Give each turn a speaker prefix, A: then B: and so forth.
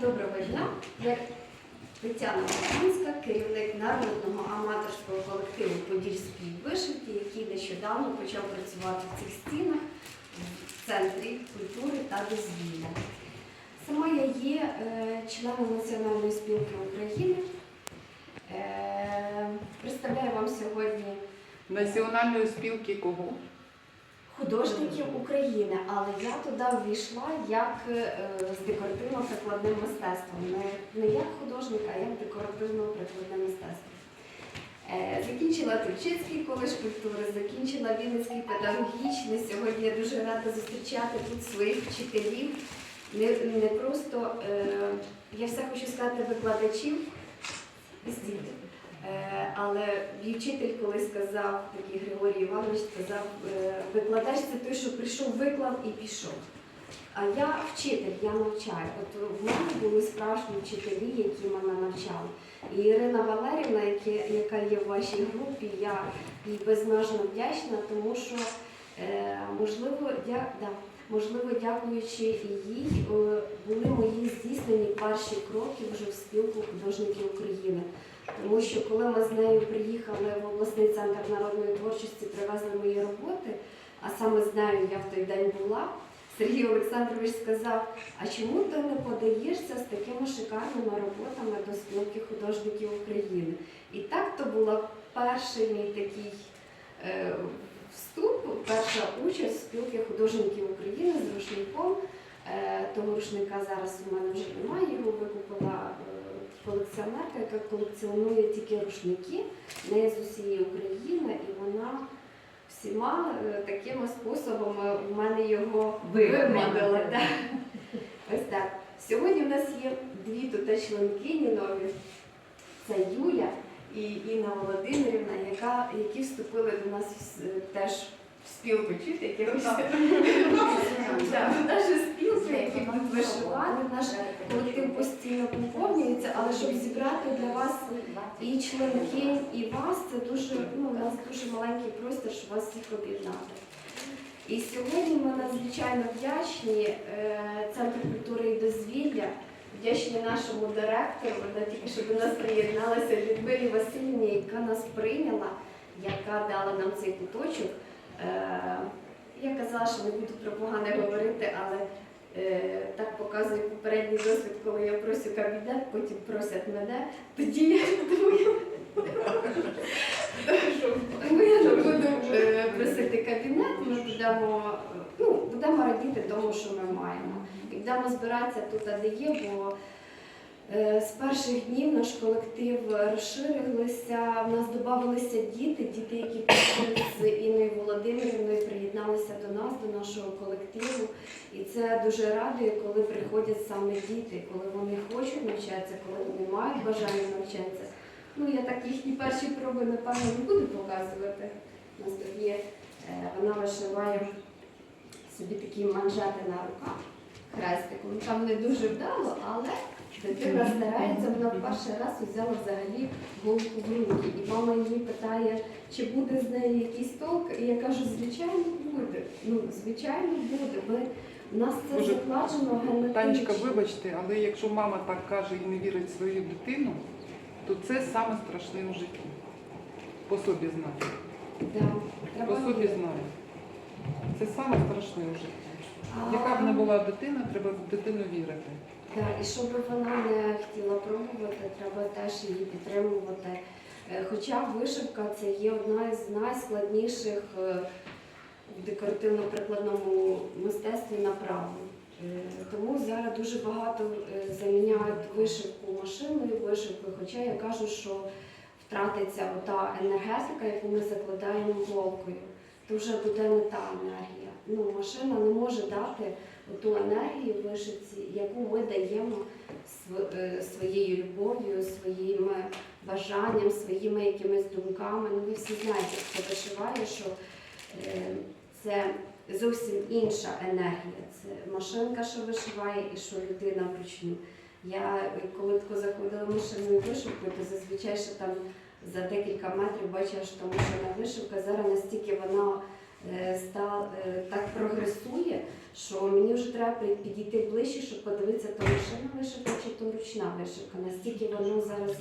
A: Доброго дня. Я Тетяна Луганська, керівник народного аматорського колективу Подільські вишивки, який нещодавно почав працювати в цих стінах в центрі культури та дозвілля. Сама я є е, членом Національної спілки України. Е, Представляю вам сьогодні
B: Національної спілки кого?
A: Художників України, але я туди ввійшла як е, з декоративно-прикладним мистецтвом. Не, не як художник, а як декоративно-прикладне мистецтво. Е, Закінчила Турчинський коледж культури, закінчила Вінницький педагогічний. Сьогодні я дуже рада зустрічати тут своїх вчителів. Не, не просто, е, я все хочу сказати, викладачів. Стільки. Е, Але мій вчитель колись сказав, такий Григорій Іванович сказав, е, викладач це той, що прийшов, виклав і пішов. А я вчитель, я навчаю. От в мене були справжні вчителі, які мене навчали. І Ірина Валерівна, яка є в вашій групі, я їй безмежно вдячна, тому що е, можливо, дя, да, можливо, дякуючи їй, були мої здійснені перші кроки вже в спілку художників України. Тому що коли ми з нею приїхали в обласний центр народної творчості, привезли мої роботи, а саме з нею я в той день була, Сергій Олександрович сказав: а чому ти не подаєшся з такими шикарними роботами до спілки художників України? І так то була перший мій такий е, вступ, перша участь спілки художників України з рушником. Рушника зараз у мене вже немає, його викупила е, колекціонерка, яка колекціонує тільки рушники, не з усієї України, і вона всіма е, такими способами в мене його вимагала. Ось так. Сьогодні в нас є дві тут членкині нові. Це Юля і Інна Володимирівна, яка, які вступили до нас в теж в спілку чути, які в нашу спілку, які будуть вишивати. Наш колектив постійно поповнюється, щоб зібрати для вас і членки, і вас, це дуже, ну, у нас дуже маленький простір, щоб вас всіх об'єднати. І сьогодні ми надзвичайно вдячні е, Центру культури і дозвілля, вдячні нашому директору, вона тільки що до нас приєдналася Людмилі Васильівні, яка нас прийняла, яка дала нам цей куточок. Е, я казала, що не буду про погане говорити, але так показує попередній досвід, коли я просю кабінет, потім просять мене, тоді я думаю, тому не буду е, просити кабінет, ми будемо, е, ну, будемо радіти тому, що ми маємо. І будемо збиратися тут, де є, бо е, з перших днів наш колектив розширився, в нас додавалися діти, діти, які прийшли з Інною Володимирівною, приєдналися до нас, до нашого колективу. І це дуже радує, коли приходять саме діти, коли вони хочуть навчатися, коли вони мають бажання навчатися. Ну, я так їхні перші проби, напевно, не буду показувати. У нас тут є, е, вона вишиває собі такі манжети на руках хрестиком. Там не дуже вдало, але дитина старається, вона в перший раз взяла взагалі голку в руки. І мама її питає, чи буде з нею якийсь толк. І я кажу, звичайно буде. Ну, звичайно буде. Ми, у нас це
B: Боже,
A: закладено
B: Танечка, вибачте, але якщо мама так каже і не вірить в свою дитину, то це саме страшне у житті. По собі знаю.
A: Да,
B: По собі знаю. Це саме страшне у житті. Яка б не була дитина, треба в дитину вірити.
A: Так, і щоб вона не хотіла пробувати, треба теж її підтримувати. Е, Хоча вишивка це є одна із найскладніших е, в декоративно-прикладному мистецтві направлень. Тому зараз дуже багато е, заміняють вишивку машинною вишивкою, хоча я кажу, що втратиться ота енергетика, яку ми закладаємо голкою, то вже буде не та енергія. Ну, машина не може дати ту енергію вишивці, яку ми даємо е, своєю любов'ю, своїм бажанням, своїми якимись думками. Ну, ви всі знаєте, хто вишиває, що е, це зовсім інша енергія. Це машинка, що вишиває, і що людина вручну. Я е, коли тако заходила машиною вишивкою, то зазвичай що там за декілька метрів бачила, що машина вишивка. Зараз настільки вона е, ста- е, так прогресує, що мені вже треба підійти ближче, щоб подивитися, то машина вишивка чи то ручна вишивка. Настільки воно зараз